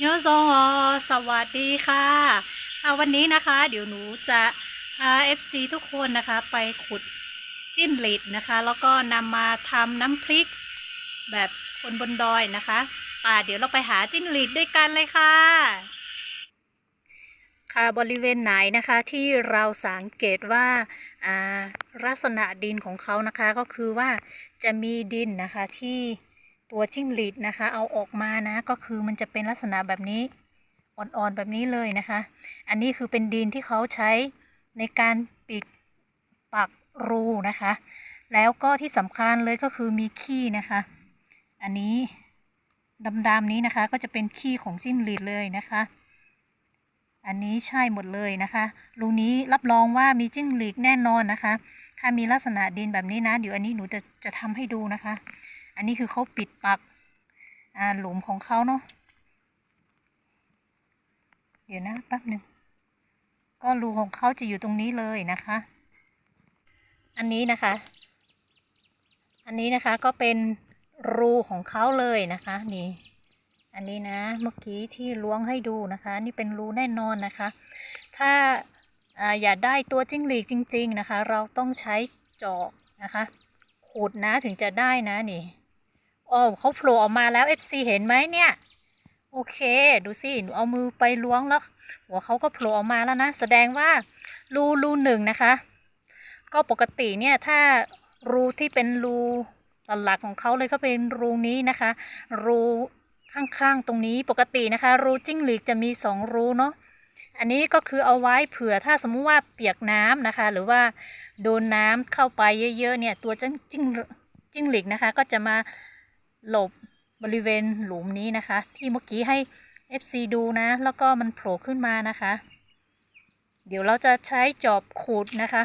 โยโซสวัสดีค่ะวันนี้นะคะ เดี๋ยวหนูจะพา FC ทุกคนนะคะ ไปขุดจิ้นหรีดนะคะ แล้วก็นำมาทำน้ำพริก แบบคนบนดอยนะคะป่าเดี๋ยวเราไปหาจิ้นหรีดด้วยกันเลยค่ะ ค่ะบริเวณไหนนะคะที่เราสังเกตว่าอ่าลักษณะดินของเขานะคะก็คือว่าจะมีดินนะคะที่ ตัวจิ้งหรีดนะคะ เอาออกมานะก็คือมันจะเป็นลักษณะแบบนี้อ่อนๆแบบนี้เลยนะคะ อันนี้คือเป็นดินที่เขาใช้ในการปิดปากรูนะคะ แล้วก็ที่สำคัญเลยก็คือมีขี้นะคะ อันนี้ดำๆนี้นะคะก็จะเป็นขี้ของจิ้งหรีดเลยนะคะ อันนี้ใช่หมดเลยนะคะรูนี้รับรองว่ามีจิ้งหรีดแน่นอนนะคะ ถ้ามีลักษณะดินแบบนี้นะ เดี๋ยวอันนี้หนูจะจะทำให้ดูนะคะ อันนี้คือเขาปิดปักอ่าหลุมของเขาเนาะเดี๋ยวนะแป๊บหนึ่งก็รูของเขาจะอยู่ตรงนี้เลยนะคะ อันนี้นะคะ อันนี้นะคะก็เป็นรูของเขาเลยนะคะนี่อันนี้นะเมื่อกี้ที่ล้วงให้ดูนะคะ นี่เป็นรูแน่นอนนะคะ ถ้าอ่าอยากได้ตัวจิ้งหรีดจริง ๆนะคะ เราต้องใช้จอบนะคะ ขูดนะถึงจะได้นะนี่ โอ้เขาโผล่ออกมาแล้ว FC เห็นไหมเนี่ย โอเค ดูสิหนูเอามือไปล้วงแล้ว หัวเขาก็โผล่ออกมาแล้วนะ แสดงว่ารูรูหนึ่งนะคะ ก็ปกติเนี่ยถ้ารูที่เป็นรูหลักๆของเขาเลยก็เป็นรูนี้นะคะ รูข้างๆตรงนี้ปกตินะคะ รูจิ้งหรีดจะมีสองรูเนาะอันนี้ก็คือเอาไว้เผื่อถ้าสมมุติว่าเปียกน้ำนะคะ หรือว่าโดนน้ำเข้าไปเยอะๆเนี่ยตัวจิ้งจิ้งจิ้งหรีดนะคะ ก็จะมา หลบบริเวณหลุมนี้นะคะ ที่เมื่อกี้ให้ FC ดูนะ แล้วก็มันโผล่ขึ้นมานะคะ เดี๋ยวเราจะใช้จอบขูดนะคะ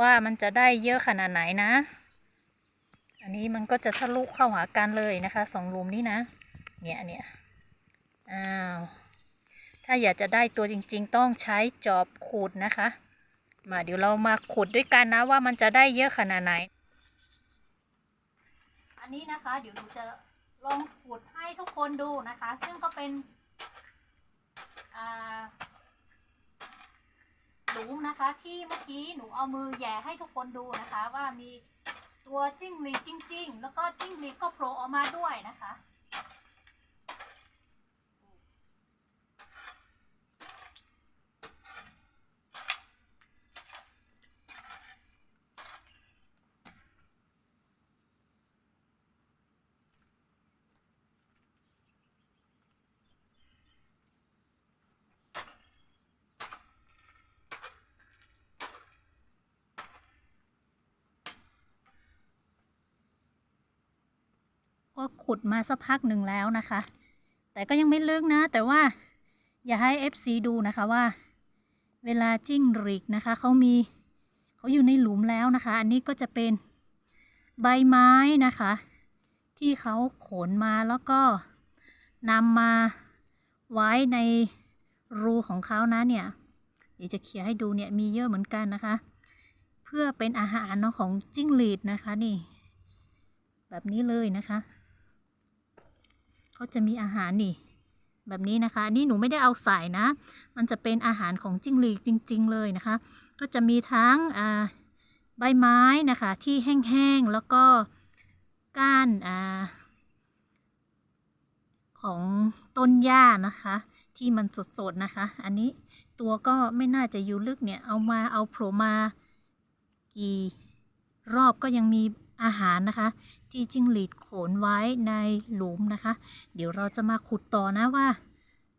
ว่ามันจะได้เยอะขนาดไหนนะ อันนี้มันก็จะทะลุเข้าหากันเลยนะคะสองหลุมนี้นะ เนี่ยเนี่ยอ้าวถ้าอยากจะได้ตัวจริง ๆ ต้องใช้จอบขูดนะคะ มาเดี๋ยวเรามาขุดด้วยกันนะว่ามันจะได้เยอะขนาดไหน อันนี้นะคะ เดี๋ยวหนูจะลองขูดให้ทุกคนดูนะคะ ซึ่งก็เป็นหลุมนะคะ ที่เมื่อกี้หนูเอามือแย่ให้ทุกคนดูนะคะ ว่ามีตัวจิ้งหรีดจริง ๆ แล้วก็จิ้งหรีดก็โผล่ออกมาด้วยนะคะ ก็ ขุดมาสักพักหนึ่งแล้วนะคะ แต่ก็ยังไม่ลึกนะ แต่ว่าอย่าให้ FC ดูนะคะว่า เวลาจิ้งหรีดนะคะเขามีเขาอยู่ในหลุมแล้วนะคะ อันนี้ก็จะเป็นใบไม้นะคะ ที่เขาขนมาแล้วก็นำมาไว้ในรูของเขานะเนี่ยเดี๋ยวจะเขี่ยให้ดูเนี่ยมีเยอะเหมือนกันนะคะ เพื่อเป็นอาหารเนาะของจิ้งหรีดนะคะนี่ แบบนี้เลยนะคะ เขาจะมีอาหารนี่ แบบนี้นะคะอันนี่หนูไม่ได้เอาใส่นะ มันจะเป็นอาหารของจิ้งหรีดจริง ๆ เลยนะคะ ก็จะมีทั้งใบไม้นะคะที่แห้งๆแล้วก็ก้านอของต้นหญ้านะคะ ที่มันสดๆนะคะ อันนี้ตัวก็ไม่น่าจะอยู่ลึกเนี่ยเอามาเอาโผล่มากี่รอบก็ยังมีอาหารนะคะ ที่จิ้งหรีดโขนไว้ในหลุมนะคะ เดี๋ยวเราจะมาขุดต่อนะว่า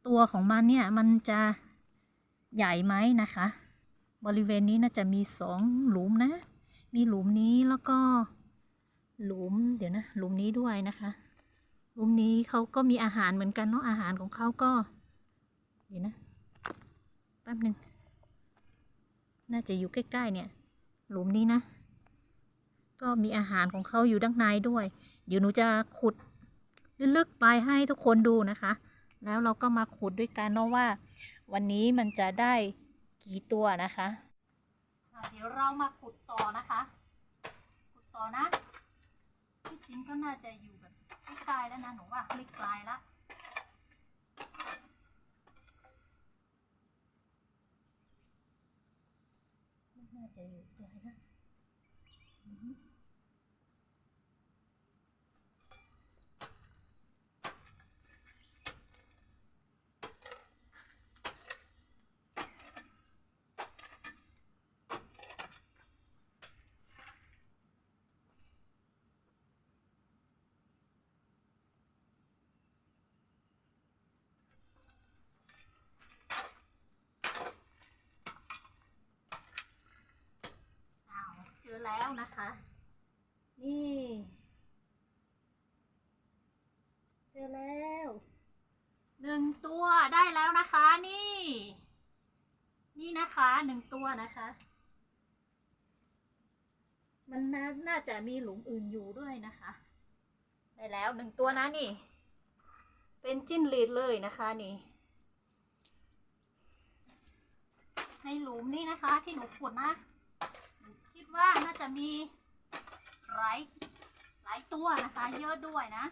ตัวของมันเนี่ยมันจะใหญ่ไหมนะคะ บริเวณนี้น่าจะมีสองหลุมนะ มีหลุมนี้แล้วก็หลุมเดี๋ยวนะหลุมนี้ด้วยนะคะหลุมนี้เขาก็มีอาหารเหมือนกันเนาะอาหารของเขาก็เดี๋ยวนะแป๊บหนึ่งน่าจะอยู่ใกล้ๆเนี่ย หลุมนี้นะ ก็มีอาหารของเขาอยู่ด้านในด้วย เดี๋ยวหนูจะขุดลึกๆไปให้ทุกคนดูนะคะ แล้วเราก็มาขุดด้วยกันเนาะว่า วันนี้มันจะได้กี่ตัวนะคะเดี๋ยวเรามาขุดต่อนะคะ ขุดต่อนะพี่จิ้งก็น่าจะอยู่แบบไม่ไกลแล้วนะหนูว่าไม่ไกลละน่าจะอยู่ไกลนะ แล้วนะคะ นี่ เจอแล้วหนึ่งตัวได้แล้วนะคะนี่ นี่นะคะหนึ่งตัวนะคะ มันนาน่าจะมีหลุมอื่นอยู่ด้วยนะคะ ได้แล้วหนึ่งตัวนะนี่ เป็นจิ้นหรีดเลยนะคะนี่ในหลุมนี่นะคะที่หนูขุดนะ ดว่าน่าจะมีหลายหลายตัวนะคะ เยอะด้วยนะ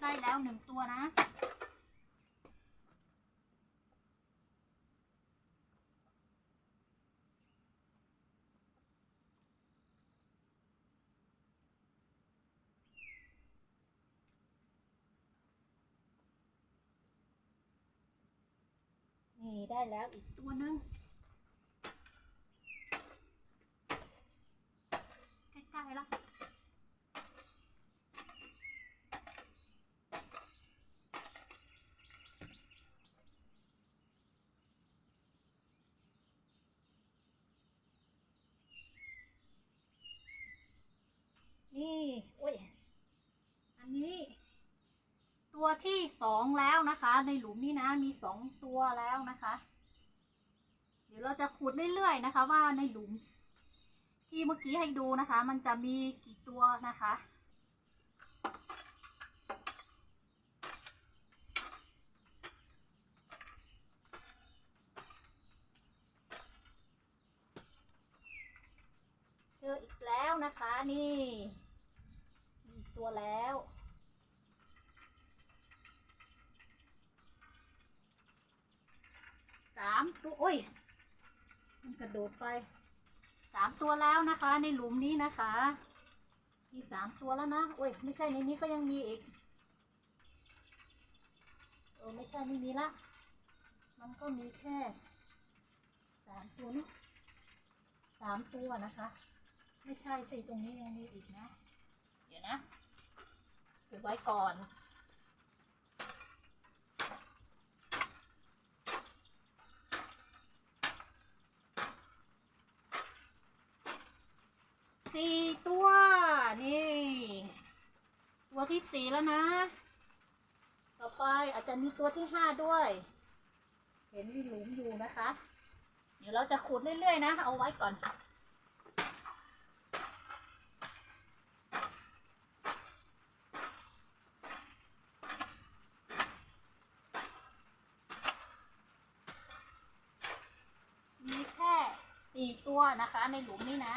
ได้แล้วหนึ่งตัวนะ นี่ได้แล้วอีกตัวหนึงใกล้ๆแล้วนี่โอ้ย อันนี้ ตัว ที่สองแล้วนะคะ ในหลุมนี้นะมีสองตัวแล้วนะคะ เดี๋ยวเราจะขุดเรื่อยๆนะคะ ว่าในหลุม ที่เมื่อกี้ให้ดูนะคะ มันจะมีกี่ตัวนะคะเจออีกแล้วนะคะนี่มีอีกตัวแล้ว สามตัวโอ้ย มันกระโดดไปสามตัวแล้วนะคะ ในหลุมนี้นะคะ มีสามตัวแล้วนะโอ้ย ไม่ใช่ในนี้ก็ยังมีอีกเออไม่ใช่ไม่มีละ มันก็มีแค่สามตัวนะสามตัวนะคะ ไม่ใช่สิตรงนี้ยังมีอีกนะ เดี๋ยวนะเก็บไว้ก่อน สี่ตัว นี่ ตัว ที่สี่แล้วนะ ต่อไปอาจจะมีตัวที่ห้าด้วย เห็นมีหลุมอยู่นะคะ เดี๋ยวเราจะขุดเรื่อยๆนะ เอาไว้ก่อนมีแค่สี่ตัวนะคะในหลุมนี้นะ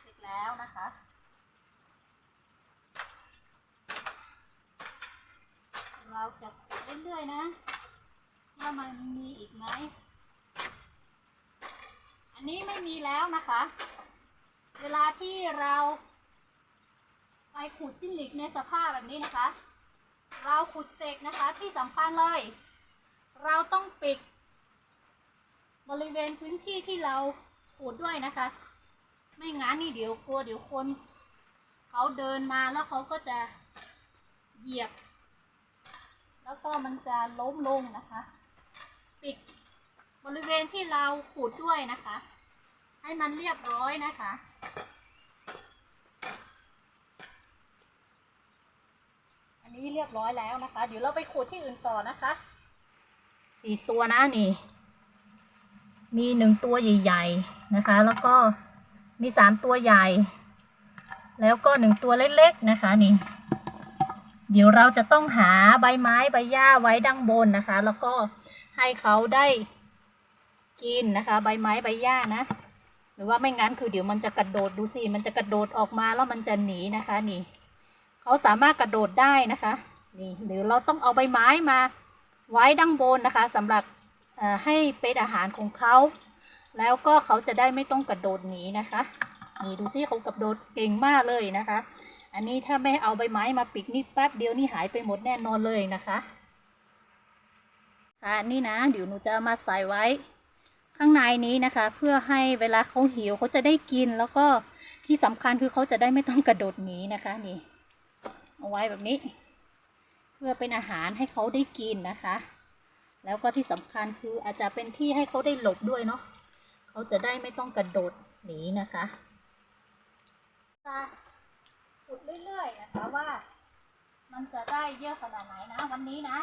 เสร็จแล้วนะคะ เราจะขุดเรื่อยๆนะ ว่ามันมีอีกไหม อันนี้ไม่มีแล้วนะคะ เวลาที่เราไปขุดจิ้งหรีดในสภาพแบบนี้นะคะ เราขุดเสร็จนะคะที่สำคัญเลย เราต้องปิด บริเวณพื้นที่ที่เราขุดด้วยนะคะ ไม่งั้นนี่เดี๋ยวกลัวเดี๋ยวคน เขาเดินมาแล้วเขาก็จะเหยียบ แล้วก็มันจะล้มลงนะคะ ปิดบริเวณที่เราขูดด้วยนะคะ ให้มันเรียบร้อยนะคะอันนี้เรียบร้อยแล้วนะคะ เดี๋ยวเราไปขูดที่อื่นต่อนะคะ สี่ตัวนะนี่ มีหนึ่งตัวใหญ่ๆนะคะ แล้วก็มีสามตัวใหญ่ แล้วก็หนึ่งตัวเล็กๆนะคะนี่ เดี๋ยวเราจะต้องหาใบไม้ใบหญ้าไว้ดั้งบนนะคะ แล้วก็ให้เขาได้กินนะคะ ใบไม้ใบหญ้านะ หรือว่าไม่งั้นคือเดี๋ยวมันจะกระโดดดูสิมันจะกระโดดออกมาแล้วมันจะหนีนะคะนี่เขาสามารถกระโดดได้นะคะนี่เดี๋ยวเราต้องเอาใบไม้มาไว้ดั้งบนนะคะสำหรับให้เป็นอาหารของเขาแล้วก็เขาจะได้ไม่ต้องกระโดดหนีนะคะ นี่ดูสิเขากระโดดเก่งมากเลยนะคะ อันนี้ถ้าไม่เอาใบไม้มาปิดนี่แป๊บเดียวนี่หายไปหมดแน่นอนเลยนะคะค่ะนี่นะ เดี๋ยวหนูจะเอามาใส่ไว้ข้างในนี้นะคะ เพื่อให้เวลาเขาหิวเขาจะได้กินแล้วก็ที่สำคัญคือเขาจะได้ไม่ต้องกระโดดหนีนะคะนี่เอาไว้แบบนี้ เพื่อเป็นอาหารให้เขาได้กินนะคะ แล้วก็ที่สำคัญคืออาจจะเป็นที่ให้เขาได้หลบด้วยเนาะเขาจะได้ไม่ต้องกระโดดหนีนะคะ ขุดเรื่อยๆนะคะว่า มันจะได้เยอะขนาดไหนนะ วันนี้นะ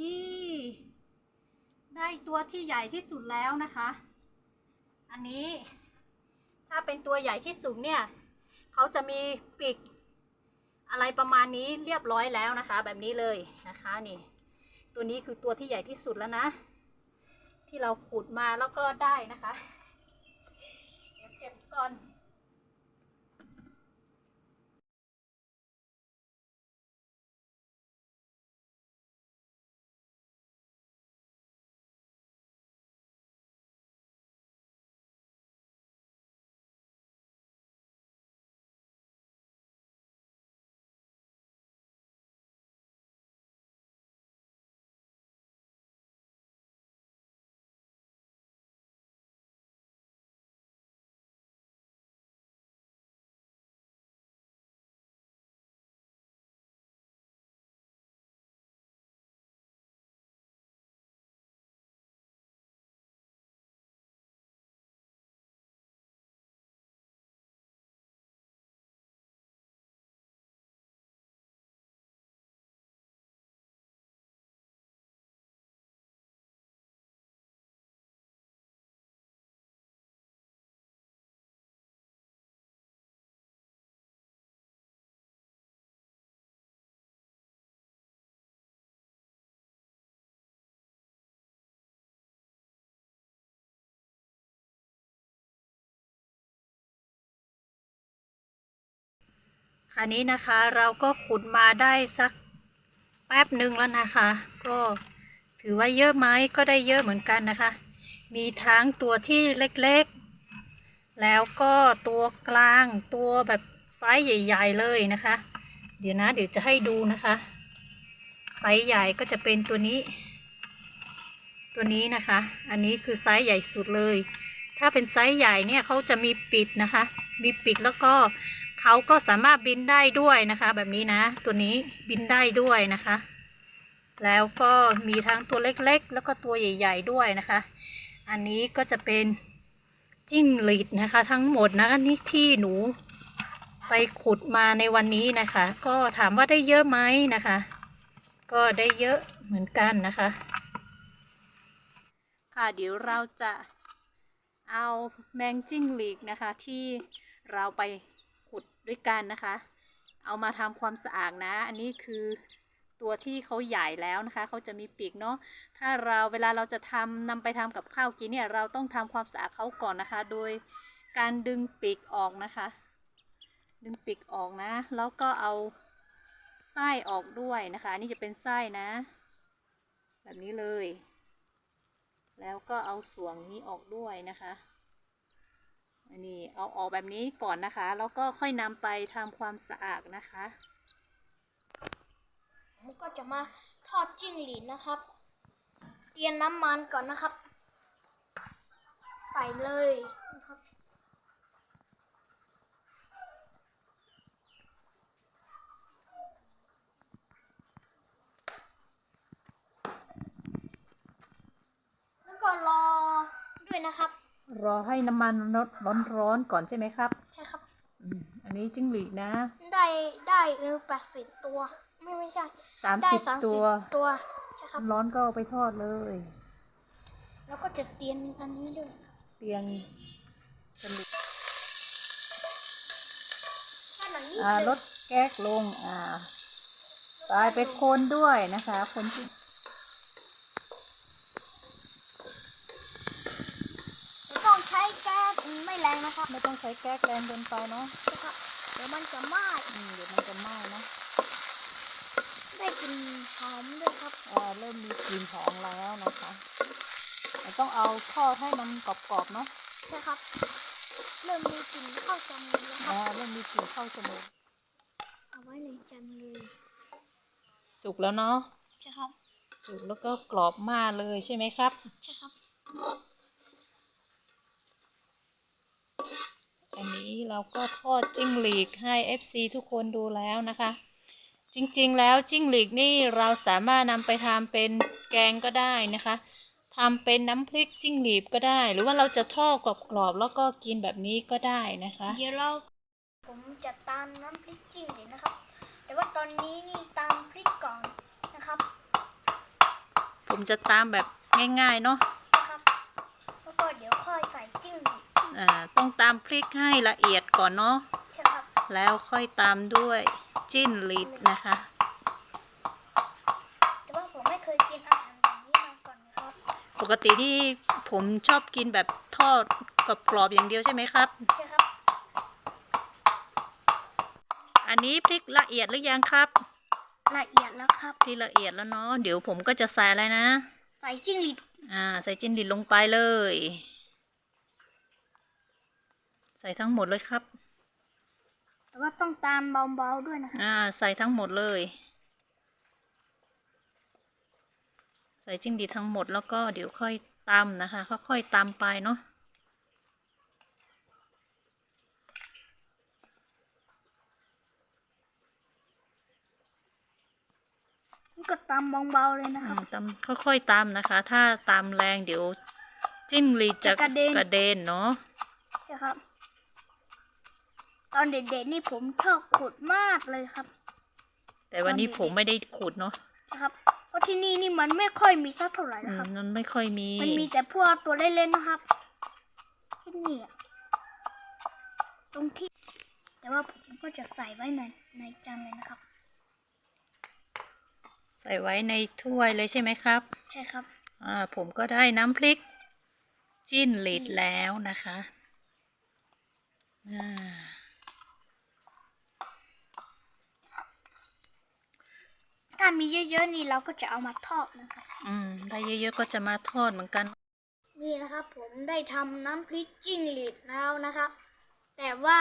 นี่ ได้ตัวที่ใหญ่ที่สุดแล้วนะคะ อันนี้ถ้าเป็นตัวใหญ่ที่สุดเนี่ยเขาจะมีปีกอะไรประมาณนี้เรียบร้อยแล้วนะคะ แบบนี้เลยนะคะนี่ ตัวนี้คือตัวที่ใหญ่ที่สุดแล้วนะ ที่เราขุดมาแล้วก็ได้นะคะ เดี๋ยวเก็บก่อน อันนี้นะคะเราก็ขุดมาได้สักแป๊บหนึ่งแล้วนะคะ ก็ถือว่าเยอะไหมก็ได้เยอะเหมือนกันนะคะ มีทั้งตัวที่เล็กๆ แล้วก็ตัวกลางตัวแบบไซส์ใหญ่ ๆ เลยนะคะ เดี๋ยวนะ เดี๋ยวจะให้ดูนะคะ ไซส์ใหญ่ก็จะเป็นตัวนี้ ตัวนี้นะคะ อันนี้คือไซส์ใหญ่สุดเลย ถ้าเป็นไซส์ใหญ่เนี่ยเขาจะมีปิดนะคะ มีปิดแล้วก็ เขาก็สามารถบินได้ด้วยนะคะ แบบนี้นะ ตัวนี้บินได้ด้วยนะคะ แล้วก็มีทั้งตัวเล็กๆ แล้วก็ตัวใหญ่ ๆ ด้วยนะคะ อันนี้ก็จะเป็นจิ้งหรีดนะคะ ทั้งหมดนะอันนี้ที่หนูไปขุดมาในวันนี้นะคะ ก็ถามว่าได้เยอะไหมนะคะ ก็ได้เยอะเหมือนกันนะคะ ค่ะเดี๋ยวเราจะเอาแมงจิ้งหรีดนะคะที่เราไป ด้วยกันนะคะ เอามาทำความสะอาดนะ อันนี้คือตัวที่เขาใหญ่แล้วนะคะเขาจะมีปีกเนาะถ้าเราเวลาเราจะทำนำไปทำกับข้าวกินเนี่ยเราต้องทำความสะอาดเขาก่อนนะคะ โดยการดึงปีกออกนะคะ ดึงปีกออกนะ แล้วก็เอาไส้ออกด้วยนะคะอันนี่จะเป็นไส้นะ แบบนี้เลย แล้วก็เอาส่วงนี้ออกด้วยนะคะ นนี้เอาออกแบบนี้ก่อนนะคะ แล้วก็ค่อยนำไปทำความสะอาดนะคะผมก็จะมาทอดจิ้งหรีดนะครับ เตรียมน้ำมันก่อนนะครับ ใส่เลยนะครับ แล้วก็รอด้วยนะครับ รอให้น้ำมันร้อนร้อนๆก่อนใช่ไหมครับ ใช่ครับอืมอันนี้จิ้งหรีดนะ ได้ได้เออแปดสิบตัว ไม่ไม่ใช่สามได้สิบสามสิตับวตัวใช่ครับร้อนก็เอาไปทอดเลย แล้วก็จะเตรียมอันนี้ด้วยเตียงสลิดถ้าหนังนี้อ่าเลยลดแก๊กลงอ่าตายไปคนด้วยนะคะ คนที่ ต้องใช้แก๊สไม่แรงนะครับ ไม่ต้อง ใช้แก๊กแรงเกินไปเนาะนะครับเดี๋ยวมันจะไหม้อืมเดี๋ยวมันจะไหม้เนาะได้กลิ่นหอมด้วยครับอ่าเริ่มมีกลิ่นหอมแล้วนะคะเราต้องเอาทอดให้มันกรอบๆเนาะใช่ครับ เริ่มมีกลิ่นเข้าจมูกแล้วคอ่ารับเริ่มมีกลิ่นเข้าจมูกเอาไว้ในจานเลยสุกแล้วเนาะใช่ครับสุกแล้วก็กรอบมากเลยใช่ไหมครับใช่ครับ อันนี้เราก็ทอดจิ้งหรีดให้ FC ทุกคนดูแล้วนะคะ จริงๆแล้วจิ้งหรีดนี่เราสามารถนำไปทำเป็นแกงก็ได้นะคะทำเป็นน้ำพริกจิ้งหรีดก็ได้ หรือว่าเราจะทอดกรอบๆแล้วก็กินแบบนี้ก็ได้นะคะ เดี๋ยวเราผมจะตามน้ำพริกจิ้งเลยนะครับ แต่ว่าตอนนี้นี่ตามพริกก่อนนะครับ ผมจะตามแบบง่ายๆเนาะนะครับแล้วก็เดี๋ยวค่อยใส่จิ้งหรีด อ่าต้องตามพริกให้ละเอียดก่อนเนาะใช่ครับแล้วค่อยตามด้วยจิ้นหรีดนะคะ แต่ว่าผมไม่เคยกินอาหารแบบนี้มาก่อนนะครับปกตินี่ผมชอบกินแบบทอดกรอบๆอย่างเดียวใช่ไหมครับ ใช่ครับอันนี้พริกละเอียดหรือยังครับละเอียดแล้วครับ พริกละเอียดแล้วเนาะเดี๋ยวผมก็จะใส่อะไรนะ ใส่จิ้งหรีดอ่าใส่จิ้นหรีดลงไปเลย ใส่ทั้งหมดเลยครับ แต่ว่าต้องตามเบาๆด้วยนะครับอ่า ใส่ทั้งหมดเลย ใส่จิ้งหรีดทั้งหมดแล้วก็เดี๋ยวค่อยตำนะคะ ค่อยๆตำไปเนาะก็ตามเบาๆเลยนะอืครับมตำค่อยๆตำนะคะ ถ้าตำแรงเดี๋ยวจิ้งหรีดจะจะกระเด็นกระเด็นเนาะใช่ครับ ตอนเด็กๆนี่ผมชอบขุดมากเลยครับ แต่วันนี้ตอนเด็กๆผมไม่ได้ขุดเนาะนะครับเพราะที่นี่นี่มันไม่ค่อยมีสักเท่าไหร่อืนะมครับ มันไม่ค่อยมี มันมีแต่พวกตัวเล่นๆนะครับที่นี่อะตรงที่ แต่ว่าผมก็จะใส่ไว้ในในจานเลยนะครับ ใส่ไว้ในถ้วยเลยใช่ไหมครับ ใช่ครับ อ่าผมก็ได้น้ำพริก จิ้นหรีดแล้วนะคะ อ่า ถ้ามีเยอะๆนี่เราก็จะเอามาทอดนะครับอืมได้เยอะๆก็จะมาทอดเหมือนกัน นี่นะครับ ผมได้ทำน้ำพริกจิ้งหรีดแล้วนะครับ แต่ว่า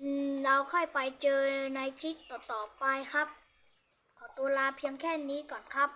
อืมเราค่อยไปเจอในคลิปต่อๆไปครับ ขอตัวลาเพียงแค่นี้ก่อนครับ